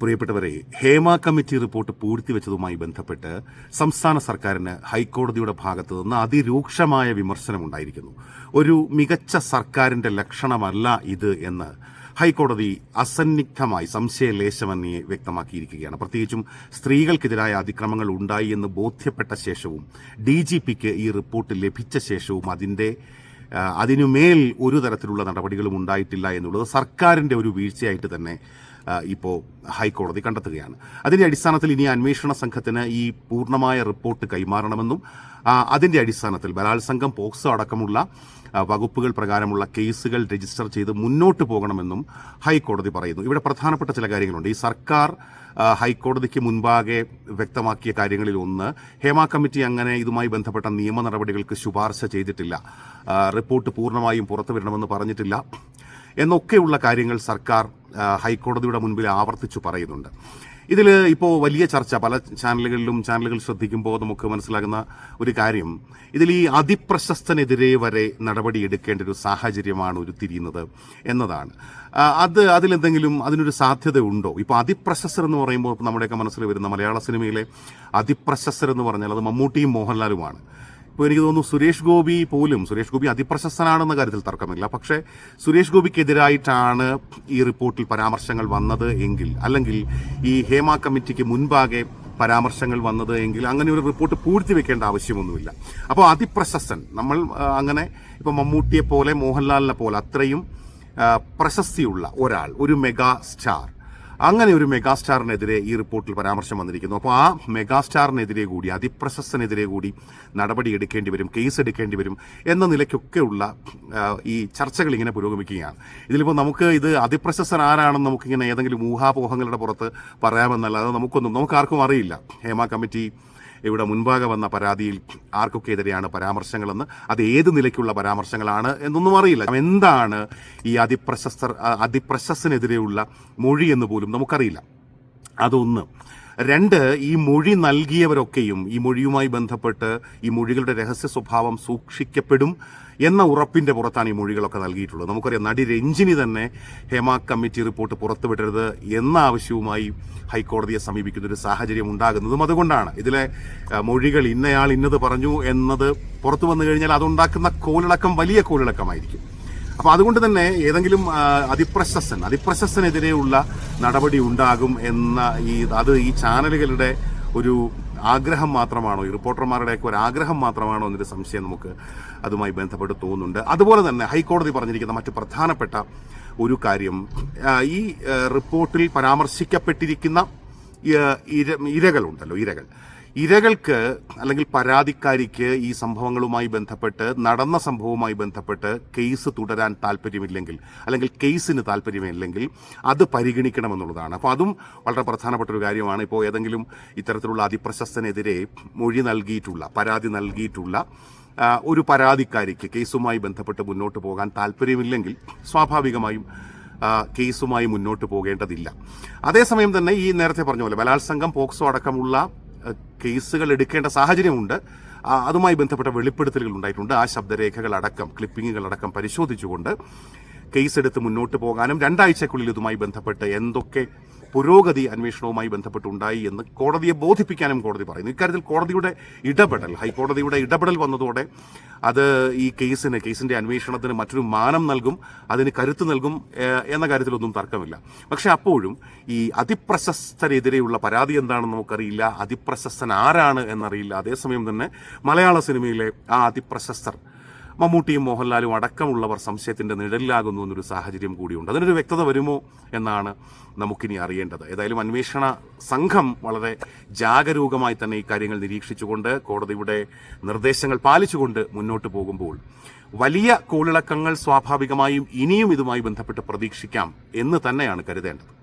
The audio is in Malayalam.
പ്രിയപ്പെട്ടവരെ ഹേമ കമ്മിറ്റി റിപ്പോർട്ട് പൂഴ്ത്തിവെച്ചതുമായി ബന്ധപ്പെട്ട് സംസ്ഥാന സർക്കാരിന് ഹൈക്കോടതിയുടെ ഭാഗത്തു നിന്ന് അതിരൂക്ഷമായ വിമർശനമുണ്ടായിരിക്കുന്നു. ഒരു മികച്ച സർക്കാരിന്റെ ലക്ഷണമല്ല ഇത് എന്ന് ഹൈക്കോടതി അസന്നിഗ്ധമായി സംശയലേശമന്യെ വ്യക്തമാക്കിയിരിക്കുകയാണ്. പ്രത്യേകിച്ചും സ്ത്രീകൾക്കെതിരായ അതിക്രമങ്ങൾ ഉണ്ടായി എന്ന് ബോധ്യപ്പെട്ട ശേഷവും ഡി ജി പിക്ക് ഈ റിപ്പോർട്ട് ലഭിച്ച ശേഷവും അതിന്റെ ആ, അതിനുമേൽ ഒരു തരത്തിലുള്ള നടപടികളും ഉണ്ടായിട്ടില്ല എന്നുള്ളത് സർക്കാരിന്റെ ഒരു വീഴ്ചയായിട്ട് തന്നെ ഇപ്പോൾ ഹൈക്കോടതി കണ്ടെത്തുകയാണ്. അതിന്റെ അടിസ്ഥാനത്തിൽ ഇനി അന്വേഷണ സംഘത്തിന് ഈ പൂർണമായ റിപ്പോർട്ട് കൈമാറണമെന്നും അതിന്റെ അടിസ്ഥാനത്തിൽ ബലാത്സംഗം പോക്സോ അടക്കമുള്ള വകുപ്പുകൾ പ്രകാരമുള്ള കേസുകൾ രജിസ്റ്റർ ചെയ്ത് മുന്നോട്ട് പോകണമെന്നും ഹൈക്കോടതി പറയുന്നു. ഇവിടെ പ്രധാനപ്പെട്ട ചില കാര്യങ്ങളുണ്ട്. ഈ സർക്കാർ ഹൈക്കോടതിക്ക് മുൻപാകെ വ്യക്തമാക്കിയ കാര്യങ്ങളിൽ ഒന്ന് ഹേമ കമ്മിറ്റി അങ്ങനെ ഇതുമായി ബന്ധപ്പെട്ട നിയമ നടപടികൾക്ക് ശുപാർശ ചെയ്തിട്ടില്ല. റിപ്പോർട്ട് പൂർണമായും പുറത്തു വരണമെന്ന് പറഞ്ഞിട്ടില്ല. എന്നൊക്കെയുള്ള കാര്യങ്ങൾ സർക്കാർ ഹൈക്കോടതിയുടെ മുൻപിൽ ആവർത്തിച്ചു പറയുന്നുണ്ട്. ഇതിൽ ഇപ്പോൾ വലിയ ചർച്ച പല ചാനലുകളിലും ചാനലുകൾ ശ്രദ്ധിക്കുമ്പോൾ നമുക്ക് മനസ്സിലാകുന്ന ഒരു കാര്യം ഇതിൽ ഈ അതിപ്രശസ്തനെതിരെ വരെ നടപടി എടുക്കേണ്ട ഒരു സാഹചര്യമാണ് ഉരുത്തിരിയുന്നത് എന്നതാണ്. അത് അതിലെന്തെങ്കിലും അതിനൊരു സാധ്യത ഉണ്ടോ ഇപ്പോൾ അതിപ്രശസ്തർ എന്ന് പറയുമ്പോൾ നമ്മുടെയൊക്കെ മനസ്സിൽ വരുന്ന മലയാള സിനിമയിലെ അതിപ്രശസ്തർ എന്ന് പറഞ്ഞാൽ അത് മമ്മൂട്ടിയും മോഹൻലാലുമാണ്. ഇപ്പോൾ എനിക്ക് തോന്നുന്നു സുരേഷ് ഗോപി പോലും സുരേഷ് ഗോപി അതിപ്രശസ്തനാണെന്ന കാര്യത്തിൽ തർക്കമില്ല. പക്ഷേ സുരേഷ് ഗോപിക്കെതിരായിട്ടാണ് ഈ റിപ്പോർട്ടിൽ പരാമർശങ്ങൾ വന്നത് എങ്കിൽ അല്ലെങ്കിൽ ഈ ഹേമ കമ്മിറ്റിക്ക് മുൻപാകെ പരാമർശങ്ങൾ വന്നത് എങ്കിൽ അങ്ങനെ ഒരു റിപ്പോർട്ട് പൂഴ്ത്തിവെക്കേണ്ട ആവശ്യമൊന്നുമില്ല. അപ്പോൾ അതിപ്രശസ്തൻ നമ്മൾ അങ്ങനെ ഇപ്പോൾ മമ്മൂട്ടിയെ പോലെ മോഹൻലാലിനെ പോലെ അത്രയും പ്രശസ്തിയുള്ള ഒരാൾ ഒരു മെഗാ സ്റ്റാർ അങ്ങനെ ഒരു മെഗാസ്റ്റാറിനെതിരെ ഈ റിപ്പോർട്ടിൽ പരാമർശം വന്നിരിക്കുന്നു. അപ്പോൾ ആ മെഗാസ്റ്റാറിനെതിരെ കൂടി അതിപ്രശസ്തനെതിരെ കൂടി നടപടി എടുക്കേണ്ടി വരും കേസ് എടുക്കേണ്ടി വരും എന്ന നിലയ്ക്കൊക്കെയുള്ള ഈ ചർച്ചകൾ ഇങ്ങനെ പുരോഗമിക്കുകയാണ്. ഇതിലിപ്പോൾ നമുക്ക് ഇത് അതിപ്രശസ്തൻ ആരാണെന്ന് നമുക്കിങ്ങനെ ഏതെങ്കിലും ഊഹാപോഹങ്ങളുടെ പുറത്ത് പറയാമെന്നല്ലാതെ നമുക്കൊന്നും നമുക്കാർക്കും അറിയില്ല. ഹേമ കമ്മിറ്റി ഇവിടെ മുൻപാകെ വന്ന പരാതിയിൽ ആർക്കൊക്കെ എതിരെയാണ് പരാമർശങ്ങളെന്ന് അത് ഏത് നിലയ്ക്കുള്ള പരാമർശങ്ങളാണ് എന്നൊന്നും അറിയില്ല. എന്താണ് ഈ അതിപ്രശസ്തർ അതിപ്രശസ്തനെതിരെയുള്ള മൊഴി എന്ന് പോലും നമുക്കറിയില്ല. അതൊന്ന് രണ്ട് ഈ മൊഴി നൽകിയവരൊക്കെയും ഈ മൊഴിയുമായി ബന്ധപ്പെട്ട് ഈ മൊഴികളുടെ രഹസ്യ സ്വഭാവം സൂക്ഷിക്കപ്പെടും എന്ന ഉറപ്പിന്റെ പുറത്താണ് ഈ മൊഴികളൊക്കെ നൽകിയിട്ടുള്ളത്. നമുക്കറിയാം നടി രഞ്ജിനി തന്നെ ഹേമ കമ്മിറ്റി റിപ്പോർട്ട് പുറത്തുവിടരുത് എന്ന ആവശ്യവുമായി ഹൈക്കോടതിയെ സമീപിക്കുന്ന ഒരു സാഹചര്യം ഉണ്ടാകുന്നതും അതുകൊണ്ടാണ്. ഇതിലെ മൊഴികൾ ഇന്നയാൾ ഇന്നത് പറഞ്ഞു എന്നത് പുറത്തു വന്നു കഴിഞ്ഞാൽ അതുണ്ടാക്കുന്ന കോലിളക്കം വലിയ കോലിളക്കമായിരിക്കും അപ്പൊ അതുകൊണ്ട് തന്നെ ഏതെങ്കിലും അതിപ്രശസ്തൻ അതിപ്രശസ്തനെതിരെയുള്ള നടപടി ഉണ്ടാകും എന്ന ഈ അത് ഈ ചാനലുകളുടെ ഒരു ആഗ്രഹം മാത്രമാണോ? ഈ റിപ്പോർട്ടർമാരുടെയൊക്കെ ഒരു ആഗ്രഹം മാത്രമാണോ എന്നൊരു സംശയം നമുക്ക് അതുമായി ബന്ധപ്പെട്ട് തോന്നുന്നുണ്ട്. അതുപോലെ തന്നെ ഹൈക്കോടതി പറഞ്ഞിരിക്കുന്ന മറ്റു പ്രധാനപ്പെട്ട ഒരു കാര്യം ഈ റിപ്പോർട്ടിൽ പരാമർശിക്കപ്പെട്ടിരിക്കുന്ന ഇരകളുണ്ടല്ലോ ഇരകൾ. ഇരകൾക്ക് അല്ലെങ്കിൽ പരാതിക്കാരിക്ക് ഈ സംഭവങ്ങളുമായി ബന്ധപ്പെട്ട് നടന്ന സംഭവവുമായി ബന്ധപ്പെട്ട് കേസ് തുടരാൻ താല്പര്യമില്ലെങ്കിൽ അല്ലെങ്കിൽ കേസിന് താല്പര്യമില്ലെങ്കിൽ അത് പരിഗണിക്കണമെന്നുള്ളതാണ്. അപ്പോൾ അതും വളരെ പ്രധാനപ്പെട്ട ഒരു കാര്യമാണ്. ഇപ്പോൾ ഏതെങ്കിലും ഇത്തരത്തിലുള്ള അതിപ്രശസ്തനെതിരെ മൊഴി നൽകിയിട്ടുള്ള പരാതി നൽകിയിട്ടുള്ള ഒരു പരാതിക്കാരിക്ക് കേസുമായി ബന്ധപ്പെട്ട് മുന്നോട്ട് പോകാൻ താല്പര്യമില്ലെങ്കിൽ സ്വാഭാവികമായും കേസുമായി മുന്നോട്ട് പോകേണ്ടതില്ല. അതേസമയം തന്നെ ഈ നേരത്തെ പറഞ്ഞ പോലെ ബലാത്സംഗം പോക്സോ അടക്കമുള്ള കേസുകൾ എടുക്കേണ്ട സാഹചര്യമുണ്ട്. അതുമായി ബന്ധപ്പെട്ട വെളിപ്പെടുത്തലുകൾ ഉണ്ടായിട്ടുണ്ട്. ആ ശബ്ദരേഖകൾ അടക്കം ക്ലിപ്പിങ്ങുകൾ അടക്കം പരിശോധിച്ചുകൊണ്ട് കേസെടുത്ത് മുന്നോട്ട് പോകാനും രണ്ടാഴ്ചക്കുള്ളിൽ ഇതുമായി ബന്ധപ്പെട്ട് എന്തൊക്കെ പുരോഗതി അന്വേഷണവുമായി ബന്ധപ്പെട്ടുണ്ടായി എന്ന് കോടതിയെ ബോധിപ്പിക്കാനും കോടതി പറയുന്നു. ഇക്കാര്യത്തിൽ കോടതിയുടെ ഇടപെടൽ ഹൈക്കോടതിയുടെ ഇടപെടൽ വന്നതോടെ അത് ഈ കേസിന് കേസിന്റെ അന്വേഷണത്തിന് മറ്റൊരു മാനം നൽകും അതിന് കരുത്ത് നൽകും എന്ന കാര്യത്തിലൊന്നും തർക്കമില്ല. പക്ഷെ അപ്പോഴും ഈ അതിപ്രശസ്തരെതിരെയുള്ള പരാതി എന്താണെന്ന് നമുക്കറിയില്ല. അതിപ്രശസ്തൻ ആരാണ് എന്നറിയില്ല. അതേസമയം തന്നെ മലയാള സിനിമയിലെ ആ അതിപ്രശസ്തർ മമ്മൂട്ടിയും മോഹൻലാലും അടക്കമുള്ളവർ സംശയത്തിന്റെ നിഴലിലാകുന്നു എന്നൊരു സാഹചര്യം കൂടിയുണ്ട്. അതിനൊരു വ്യക്തത വരുമോ എന്നാണ് നമുക്കിനി അറിയേണ്ടത്. ഏതായാലും അന്വേഷണ സംഘം വളരെ ജാഗരൂകമായി തന്നെ ഈ കാര്യങ്ങൾ നിരീക്ഷിച്ചുകൊണ്ട് കോടതിയുടെ നിർദ്ദേശങ്ങൾ പാലിച്ചുകൊണ്ട് മുന്നോട്ട് പോകുമ്പോൾ വലിയ കോളിളക്കങ്ങൾ സ്വാഭാവികമായും ഇനിയും ഇതുമായി ബന്ധപ്പെട്ട് പ്രതീക്ഷിക്കാം എന്ന് തന്നെയാണ് കരുതേണ്ടത്.